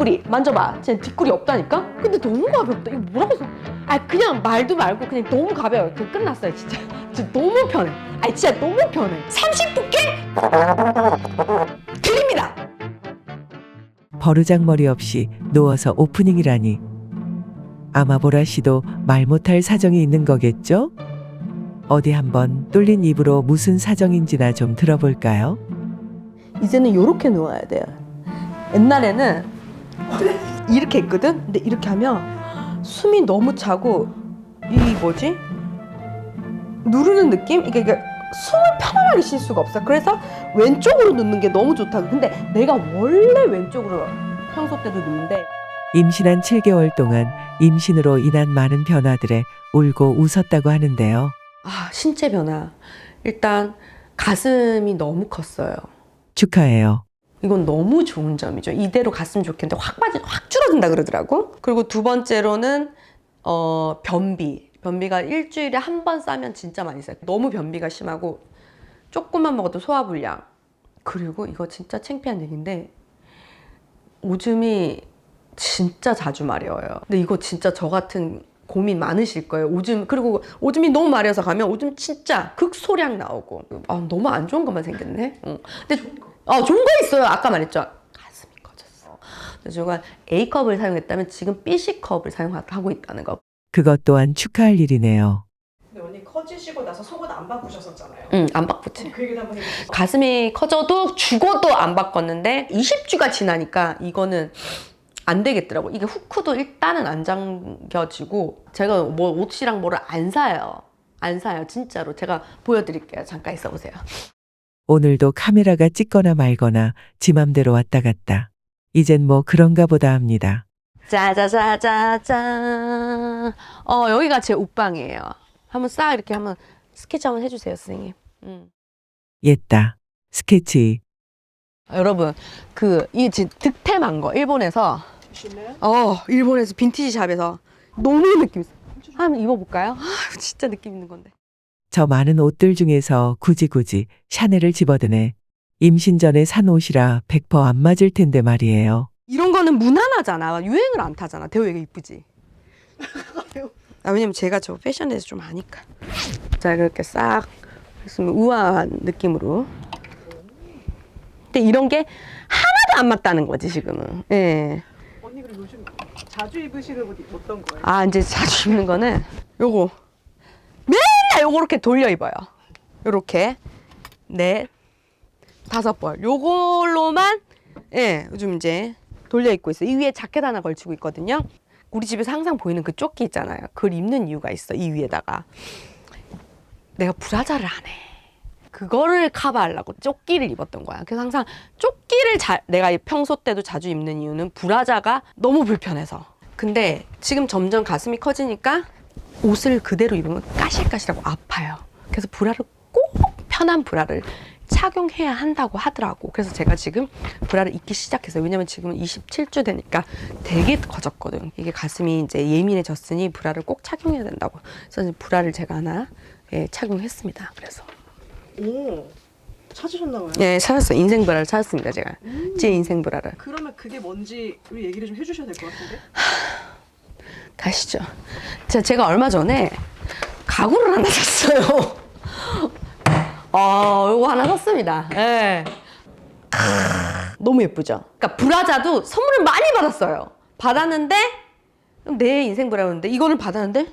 뒷구리. 만져봐. 진짜 뒷구리 없다니까? 근데 너무 가볍다 이거 뭐라고 써? 아 그냥 말도 말고 그냥 너무 가벼워요. 그 끝났어요 진짜. 진짜 너무 편해. 아 진짜 너무 편해. 30분께 드립니다. 버르장머리 없이 누워서 오프닝이라니. 아마 보라 씨도 말 못할 사정이 있는 거겠죠? 어디 한번 뚫린 입으로 무슨 사정인지나 좀 들어볼까요? 이제는 이렇게 누워야 돼요. 옛날에는 이렇게 했거든? 근데 이렇게 하면 숨이 너무 차고 이 뭐지? 누르는 느낌? 이게, 이게 숨을 편안하게 쉴 수가 없어. 그래서 왼쪽으로 눕는 게 너무 좋다고 근데 내가 원래 왼쪽으로 평소 때도 눕는데 임신한 7개월 동안 임신으로 인한 많은 변화들에 울고 웃었다고 하는데요. 아 신체 변화. 일단 가슴이 너무 컸어요. 축하해요. 이건 너무 좋은 점이죠. 이대로 갔으면 좋겠는데 확 빠지, 확 줄어든다 그러더라고. 그리고 두 번째로는 어 변비. 변비가 일주일에 한 번 싸면 진짜 많이 싸요. 너무 변비가 심하고 조금만 먹어도 소화불량. 그리고 이거 진짜 창피한 얘기인데 오줌이 진짜 자주 마려워요. 근데 이거 진짜 저 같은 고민 많으실 거예요. 오줌 그리고 오줌이 너무 마려서 가면 오줌 진짜 극소량 나오고 아, 너무 안 좋은 것만 생겼네. 어. 근데 어, 좋은 거 있어요. 아까 말했죠. 가슴이 커졌어. 근데 제가 A컵을 사용했다면 지금 BC컵을 사용하고 있다는 거. 그것 또한 축하할 일이네요. 근데 언니 커지시고 나서 속옷 안 바꾸셨었잖아요. 응, 안 바꾸지. 그 얘기도 한번 해주세요. 가슴이 커져도 죽어도 안 바꿨는데 20주가 지나니까 이거는 안 되겠더라고. 이게 후크도 일단은 안 잠겨지고 제가 뭐 옷이랑 뭐를 안 사요. 안 사요. 진짜로. 제가 보여드릴게요. 잠깐 있어 보세요. 오늘도 카메라가 찍거나 말거나 지 맘대로 왔다 갔다. 이젠 뭐 그런가 보다 합니다. 짜자자자짠. 어, 여기가 제 옷방이에요. 한번 싹 이렇게 한번 스케치 한번 해주세요, 선생님. 음. 옛다. 스케치. 아, 여러분, 그, 이 지금 득템한 거, 일본에서, 주실래요? 어, 일본에서 빈티지 샵에서 너무 느낌 있어. 한번 입어볼까요? 아, 진짜 느낌 있는 건데. 저 많은 옷들 중에서 굳이 굳이 샤넬을 집어드네. 임신 전에 산 옷이라 100%안 맞을 텐데 말이에요. 이런 거는 무난하잖아. 유행을 안 타잖아. 대호 이거 이쁘지? 아, 왜냐면 제가 저 패션에 대해서 좀 아니까. 자, 이렇게 싹 했으면 우아한 느낌으로. 근데 이런 게 하나도 안 맞다는 거지, 지금은. 예. 언니 그리고 요즘 자주 입으시는 옷 어떤 거예요? 아, 이제 자주 입는 거는 요거. 이렇게 돌려 입어요. 요렇게. 넷, 다섯 벌. 요걸로만, 예, 요즘 이제 돌려 입고 있어요. 이 위에 자켓 하나 걸치고 있거든요. 우리 집에서 항상 보이는 그 조끼 있잖아요. 그걸 입는 이유가 있어. 이 위에다가. 내가 브라자를 안 해. 그거를 커버하려고 조끼를 입었던 거야. 그래서 항상 조끼를 자, 내가 평소 때도 자주 입는 이유는 브라자가 너무 불편해서. 근데 지금 점점 가슴이 커지니까 옷을 그대로 입으면 까실까실하고 아파요. 그래서 브라를 꼭 편한 브라를 착용해야 한다고 하더라고. 그래서 제가 지금 브라를 입기 시작했어요. 왜냐면 지금 27주 되니까 되게 커졌거든. 이게 가슴이 이제 예민해졌으니 브라를 꼭 착용해야 된다고. 그래서 브라를 제가 하나 예, 착용했습니다. 그래서 오 찾으셨나봐요. 예, 찾았어요. 인생 브라를 찾았습니다. 제가 제 인생 브라를. 그러면 그게 뭔지 우리 얘기를 좀 해주셔야 될 것 같은데. 가시죠. 자, 제가 얼마 전에 가구를 하나 샀어요. 어, 요거 하나 샀습니다. 예. 너무 예쁘죠? 그러니까 브라자도 선물을 많이 받았어요. 받았는데 내 인생 브라였는데 이거는 받았는데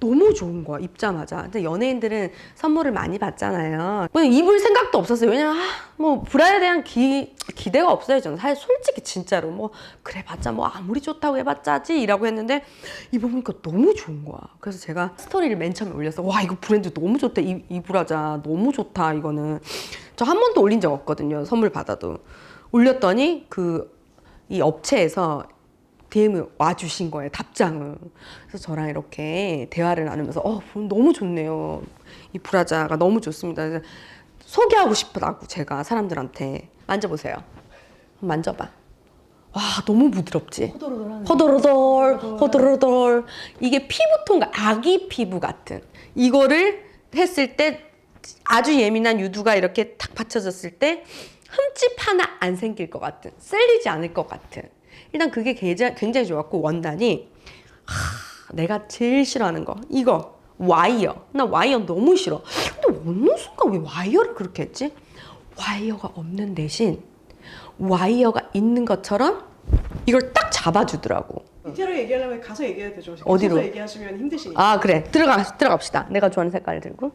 너무 좋은 거야 입자마자. 근데 연예인들은 선물을 많이 받잖아요. 뭐 입을 생각도 없었어요. 왜냐면 아, 뭐 브라에 대한 기 기대가 없어요. 저는 사실 솔직히 진짜로 뭐 그래 봤자 뭐 아무리 좋다고 해봤자지라고 했는데 입어보니까 너무 좋은 거야. 그래서 제가 스토리를 맨 처음에 올려서 와 이거 브랜드 너무 좋다 이, 이 브라자 너무 좋다 이거는 저 한 번도 올린 적 없거든요. 선물 받아도 올렸더니 그 이 업체에서 DM을 와주신 거예요, 답장을. 그래서 저랑 이렇게 대화를 나누면서, 어, 너무 좋네요. 이 브라자가 너무 좋습니다. 소개하고 싶다고 제가 사람들한테 만져보세요. 만져봐. 와, 너무 부드럽지? 허덜허덜, 허덜허덜. 이게 피부톤과 아기 피부 같은. 이거를 했을 때 아주 예민한 유두가 이렇게 탁 받쳐졌을 때 흠집 하나 안 생길 것 같은, 셀리지 않을 것 같은. 일단 그게 굉장히, 굉장히 좋았고 원단이 하, 내가 제일 싫어하는 거 이거 와이어 나 와이어 너무 싫어 근데 어느 순간 왜 와이어를 그렇게 했지 와이어가 없는 대신 와이어가 있는 것처럼 이걸 딱 잡아주더라고 디테일하게 얘기하려면 가서 얘기해야 되죠. 어디로? 가서 얘기하시면 힘드시니까. 아 그래 들어가 들어갑시다 내가 좋아하는 색깔을 들고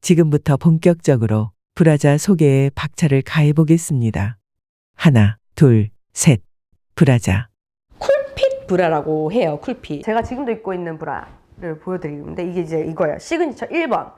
지금부터 본격적으로 브라자 소개에 박차를 가해 보겠습니다. 하나, 둘, 셋. 브라자. 쿨핏 브라라고 해요. 쿨핏. 제가 지금도 입고 있는 브라를 보여드리는데 이게 이제 이거예요. 시그니처 1번.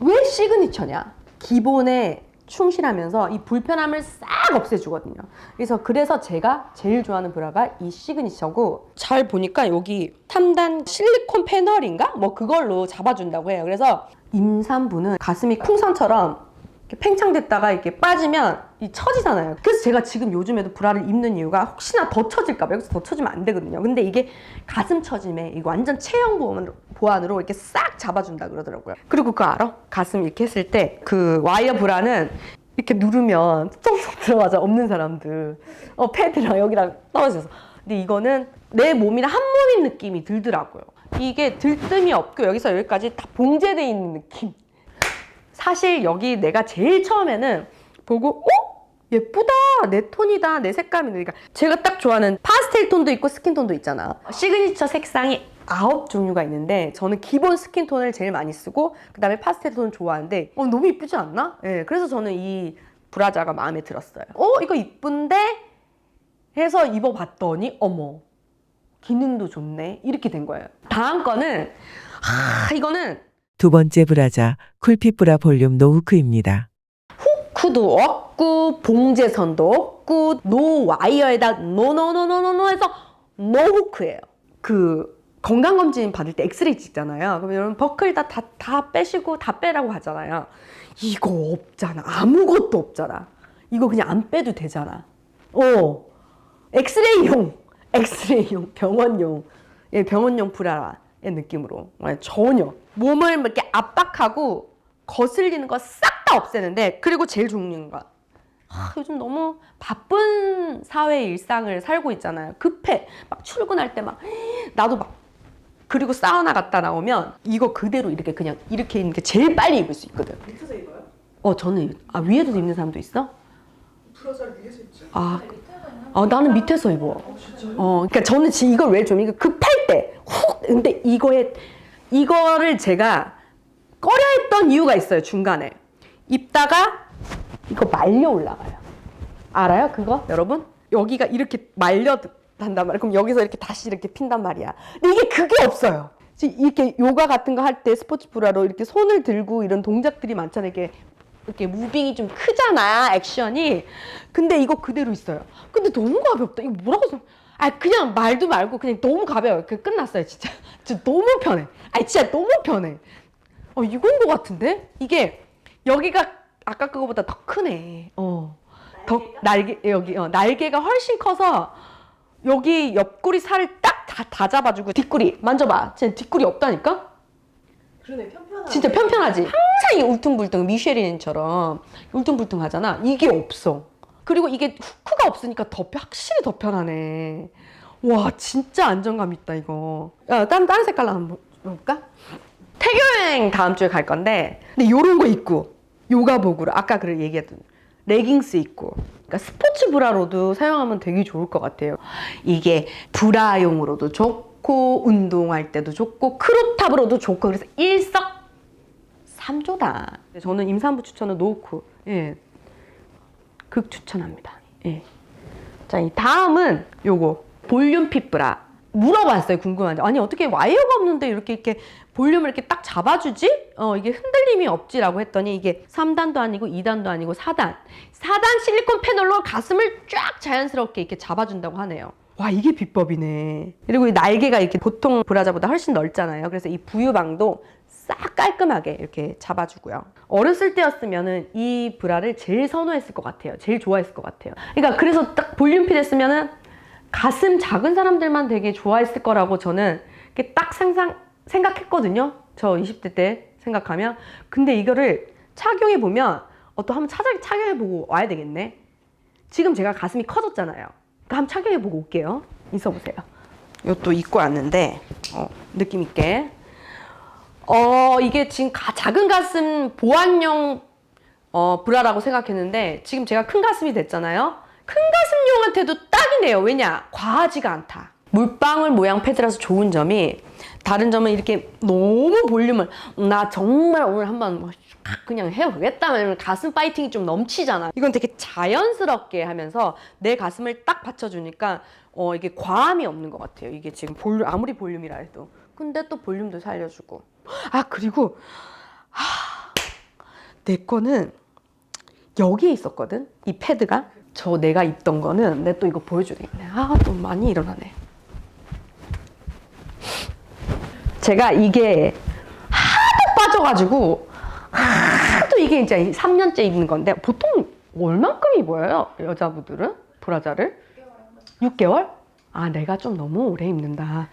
왜 시그니처냐? 기본에 충실하면서 이 불편함을 싹 없애주거든요. 그래서 그래서 제가 제일 좋아하는 브라가 이 시그니처고 잘 보니까 여기 3단 실리콘 패널인가? 뭐 그걸로 잡아준다고 해요. 그래서 임산부는 가슴이 풍선처럼 이렇게 팽창됐다가 이렇게 빠지면 이 처지잖아요. 그래서 제가 지금 요즘에도 브라를 입는 이유가 혹시나 더 처질까봐 여기서 더 처지면 안 되거든요. 근데 이게 가슴 처짐에 이거 완전 체형 보완으로, 보완으로 이렇게 싹 잡아준다 그러더라고요. 그리고 그거 알아? 가슴 이렇게 했을 때 그 와이어 브라는 이렇게 누르면 쏙쏙 들어가죠. 없는 사람들. 어 패드랑 여기랑 떨어져서. 근데 이거는 내 몸이랑 한 몸인 느낌이 들더라고요. 이게 들뜸이 없고 여기서 여기까지 다 봉제돼 있는 느낌. 사실 여기 내가 제일 처음에는 보고 어? 예쁘다! 내 톤이다! 내 색감이. 그러니까 제가 딱 좋아하는 파스텔 톤도 있고 스킨 톤도 있잖아. 시그니처 색상이 아홉 종류가 있는데 저는 기본 스킨 톤을 제일 많이 쓰고 그 다음에 파스텔 톤을 좋아하는데 어, 너무 이쁘지 않나? 예, 그래서 저는 이 브라자가 마음에 들었어요. 어 이거 이쁜데? 해서 입어봤더니 어머 기능도 좋네. 이렇게 된 거예요. 다음 거는 아 이거는 두 번째 브라자 쿨핏 브라 볼륨 노후크입니다. 후크도 없고 봉제선도 없고 노 와이어에다 노노노노노노 해서 노 후크예요. 그 건강 검진 받을 때 엑스레이 찍잖아요. 그럼 여러분 버클 다, 다, 다 빼시고 다 빼라고 하잖아요. 이거 없잖아. 아무것도 없잖아. 이거 그냥 안 빼도 되잖아. 어. 엑스레이용, 엑스레이용, 병원용, 예, 병원용 브라의 느낌으로 예, 전혀 몸을 이렇게 압박하고 거슬리는 거 싹 다 없애는데 그리고 제일 중요한 거 아, 요즘 너무 바쁜 사회 일상을 살고 있잖아요. 급해. 막 출근할 때 막 나도 막 그리고 사우나 갔다 나오면 이거 그대로 이렇게 그냥 이렇게 있는 게 제일 빨리 입을 수 있거든. 밑에서 입어요? 어 저는 아 위에도 입는 사람도 있어? 브라자를 위에서 입죠. 아, 아 나는 밑에서 입어. 어, 그러니까 저는 지금 이걸 왜 좀 이거 급할 때 훅. 근데 이거에 이거를 제가 꺼려했던 이유가 있어요 중간에 입다가 이거 말려 올라가요. 알아요 그거 여러분? 여기가 이렇게 말려 단단 말이야. 그럼 여기서 이렇게 다시 이렇게 핀단 말이야. 근데 이게 그게 없어요. 이렇게 요가 같은 거 할 때 스포츠 브라로 이렇게 손을 들고 이런 동작들이 많잖아요. 이렇게 이렇게 무빙이 좀 크잖아 액션이. 근데 이거 그대로 있어요. 근데 너무 가볍다. 이거 뭐라고 써? 아 그냥 말도 말고 그냥 너무 가벼워요. 그 끝났어요 진짜. 진짜 너무 편해. 아 진짜 너무 편해. 어 이건 거 같은데 이게 여기가 아까 그거보다 더 크네. 어. 더 날개 여기 어, 날개가 훨씬 커서 여기 옆구리 살을 딱다 다 잡아주고 뒷구리 만져봐. 진짜 뒷구리 없다니까? 그러네 편편한. 진짜 편편하지. 항상 이 울퉁불퉁 미쉐린처럼 울퉁불퉁하잖아. 이게 없어. 그리고 이게 후크가 없으니까 더 편- 확실히 더 편하네. 와 진짜 안정감 있다 이거. 야 다른 다른 색깔로 한번 볼까? 태교 여행 다음 주에 갈 건데 근데 요런 거 입고 요가복으로 아까 그 얘기했던 레깅스 입고 그러니까 스포츠 브라로도 사용하면 되게 좋을 것 같아요. 이게 브라용으로도 좋고 운동할 때도 좋고 크롭탑으로도 좋고 그래서 일석 삼조다. 저는 임산부 추천은 노크 예. 극 추천합니다. 예. 자, 이 다음은 요거 볼륨 핏브라. 물어봤어요. 궁금한데. 아니, 어떻게 와이어가 없는데 이렇게 이렇게 볼륨을 이렇게 딱 잡아주지? 어, 이게 흔들림이 없지라고 했더니 이게 3단도 아니고 2단도 아니고 4단. 4단 실리콘 패널로 가슴을 쫙 자연스럽게 이렇게 잡아준다고 하네요. 와, 이게 비법이네. 그리고 이 날개가 이렇게 보통 브라자보다 훨씬 넓잖아요. 그래서 이 부유방도 싹 깔끔하게 이렇게 잡아주고요. 어렸을 때였으면은 이 브라를 제일 선호했을 것 같아요. 제일 좋아했을 것 같아요. 그러니까 그래서 딱 볼륨핏 했으면은 가슴 작은 사람들만 되게 좋아했을 거라고 저는 이렇게 딱 상상 생각했거든요. 저 20대 때 생각하면. 근데 이거를 착용해 보면 어, 또 한번 찾아 착용해 보고 와야 되겠네. 지금 제가 가슴이 커졌잖아요. 한번 착용해 보고 올게요. 있어 보세요. 이것도 입고 왔는데 어, 느낌 있게. 어 이게 지금 가- 작은 가슴 보안용 어, 브라라고 생각했는데 지금 제가 큰 가슴이 됐잖아요. 큰 가슴용한테도 딱이네요. 왜냐? 과하지가 않다. 물방울 모양 패드라서 좋은 점이 다른 점은 이렇게 너무 볼륨을 나 정말 오늘 한번 뭐 그냥 해보겠다 하면 가슴 파이팅이 좀 넘치잖아. 이건 되게 자연스럽게 하면서 내 가슴을 딱 받쳐주니까 어 이게 과함이 없는 것 같아요. 이게 지금 볼륨 아무리 볼륨이라 해도 근데 또 볼륨도 살려주고 아 그리고 내 거는 여기에 있었거든? 이 패드가? 저 내가 입던 거는 내 또 이거 보여주겠네. 아또 많이 일어나네. 제가 이게 하도 빠져가지고 하도 이게 이제 3년째 입는 건데 보통 얼만큼 입어요 여자분들은? 브라자를? 6개월? 아 내가 좀 너무 오래 입는다.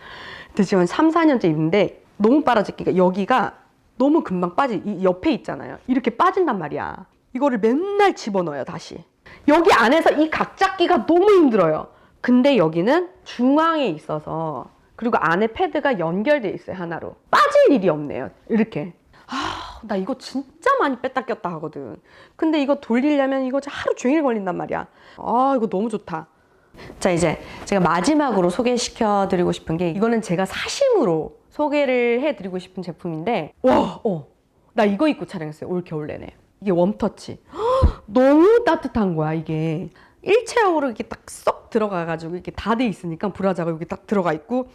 근데 지금 3, 4년째 입는데 너무 빨아지니까 여기가 너무 금방 빠지 이 옆에 있잖아요 이렇게 빠진단 말이야 이거를 맨날 집어넣어요 다시 여기 안에서 이 각 잡기가 너무 힘들어요 근데 여기는 중앙에 있어서 그리고 안에 패드가 연결돼 있어요 하나로 빠질 일이 없네요 이렇게 아, 나 이거 진짜 많이 뺐다 꼈다 하거든. 근데 이거 돌리려면 이거 하루 종일 걸린단 말이야. 아, 이거 너무 좋다. 자, 이제 제가 마지막으로 소개시켜 드리고 싶은 게 이거는 제가 사심으로 소개를 해 드리고 싶은 제품인데 와, 어. 나 이거 입고 촬영했어요. 올 겨울 내내. 이게 웜터치. 헉, 너무 따뜻한 거야, 이게. 일체형으로 이렇게 딱 쏙 들어가가지고 이렇게 다 돼 있으니까 브라자가 여기 딱 들어가 있고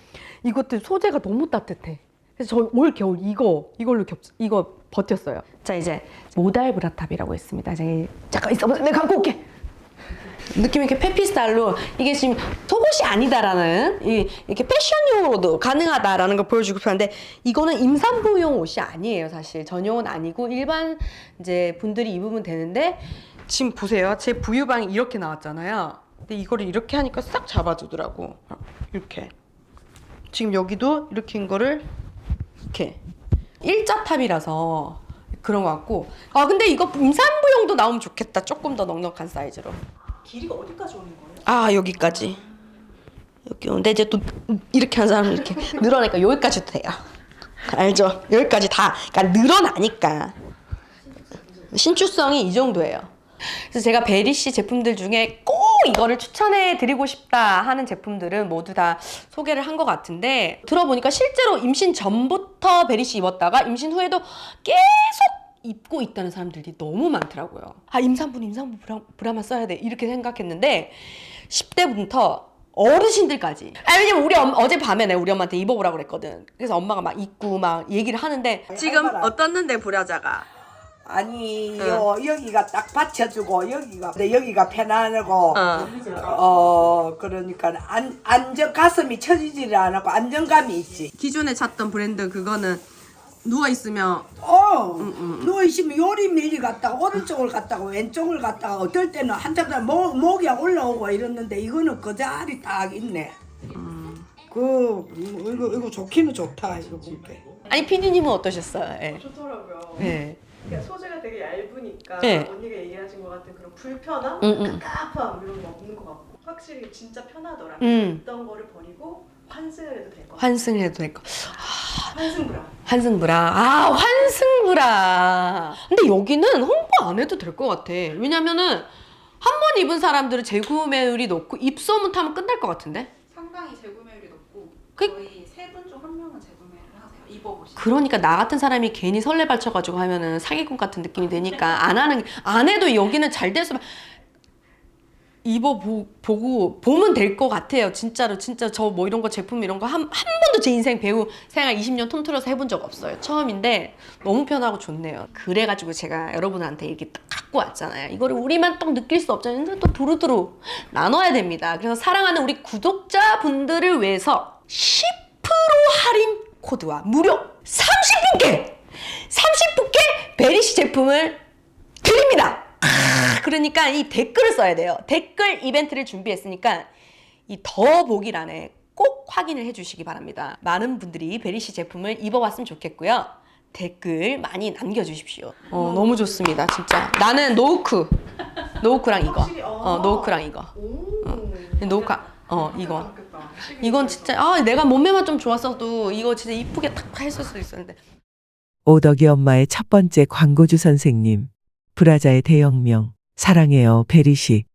이것도 소재가 너무 따뜻해. 그래서 저 올 겨울 이거 이걸로 겹 이거 버텼어요. 자 이제 모달 브라탑이라고 있습니다. 이제 잠깐 있어보세요. 내가 갖고 올게. 느낌 있게 페피 스타일로 이게 지금 속옷이 아니다라는 이, 이렇게 패션용으로도 가능하다라는 걸 보여주고 싶었는데 이거는 임산부용 옷이 아니에요 사실. 전용은 아니고 일반 이제 분들이 입으면 되는데 지금 보세요. 제 부유방이 이렇게 나왔잖아요. 근데 이거를 이렇게 하니까 싹 잡아주더라고. 이렇게. 지금 여기도 이렇게 한 거를 이렇게 일자탑이라서 그런 것 같고. 아 근데 이거 임산부용도 나오면 좋겠다. 조금 더 넉넉한 사이즈로 길이가 어디까지 오는 거예요? 아 여기까지. 여기 근데 이제 또 이렇게 하는 사람은 이렇게 늘어나니까 여기까지도 돼요. 알죠? 여기까지 다. 그러니까 늘어나니까. 신축성이 이 정도예요. 그래서 제가 베리 씨 제품들 중에 꼭 이거를 추천해 드리고 싶다 하는 제품들은 모두 다 소개를 한 것 같은데 들어보니까 실제로 임신 전부터 베리 씨 입었다가 임신 후에도 계속 입고 있다는 사람들이 너무 많더라고요. 아 임산부는 임산부 브라, 브라만 써야 돼 이렇게 생각했는데 10대부터 어르신들까지. 아 왜냐면 우리 엄, 어제 밤에 내가 우리 엄마한테 입어보라 그랬거든. 그래서 엄마가 막 입고 막 얘기를 하는데 지금 어떻는데 브라자가? 아니 요 여기가 딱 받쳐주고 여기가 근데 여기가 편안하고 어. 어 그러니까 안 안정 가슴이 처지지를 않고 안정감이 있지. 기존에 찾던 브랜드 그거는 누워 있으면 어 누워 있으면 요리 밀리 갔다가 오른쪽을 갔다가 왼쪽을 갔다가 어떨 때는 한참 목 목이 올라오고 이랬는데 이거는 그 자리 딱 있네. 그 음, 이거 이거 좋기는 좋다 이거 볼게. 아니 피디님은 어떠셨어요? 예. 좋더라고요. 네. 그러니까 소재가 되게 얇으니까 네. 언니가 얘기하신 것 같은 그런 불편함, 응, 응. 깝깝함 이런 거 없는 것 같고 확실히 진짜 편하더라. 음. 있던 거를 버리고 환승을 해도 될 것 같아. 환승을 해도 될 거. 환승 브라. 환승브라. 아, 환승 브라. 근데 여기는 홍보 안 해도 될 것 같아. 왜냐면은 한 번 입은 사람들은 재구매율이 높고 입소문 타면 끝날 것 같은데? 상당히 재구매율이 높고 그- 거의 세 분 중 한 명은 재구매를 하세요. 입어보시죠. 그러니까 나 같은 사람이 괜히 설레발쳐가지고 하면은 사기꾼 같은 느낌이 드니까 안 하는, 게- 안 해도 여기는 잘 돼서 입어보고 보면 될 것 같아요. 진짜로. 진짜 저 뭐 이런 거 제품 이런 거 한 한 번도 제 인생 배우 생활 20년 통틀어서 해본 적 없어요. 처음인데 너무 편하고 좋네요. 그래가지고 제가 여러분한테 이렇게 딱 갖고 왔잖아요. 이거를 우리만 딱 느낄 수 없잖아요. 또 두루두루 나눠야 됩니다. 그래서 사랑하는 우리 구독자분들을 위해서 10% 할인 코드와 무려 30분께 30분께 베리시 제품을 드립니다. 그러니까 이 댓글을 써야 돼요. 댓글 이벤트를 준비했으니까 이 더 보기란에 꼭 확인을 해주시기 바랍니다. 많은 분들이 베리시 제품을 입어봤으면 좋겠고요. 댓글 많이 남겨주십시오. 어, 너무 좋습니다, 진짜. 나는 노우크, 노우크랑 이거, 어, 노우크랑 이거, 어, 노우크, 어, 이거. 이건 진짜 아 내가 몸매만 좀 좋았어도 이거 진짜 이쁘게 탁 했을 수도 있었는데. 오덕이 엄마의 첫 번째 광고주 선생님. 브라자의 대혁명, 사랑해요 베리시.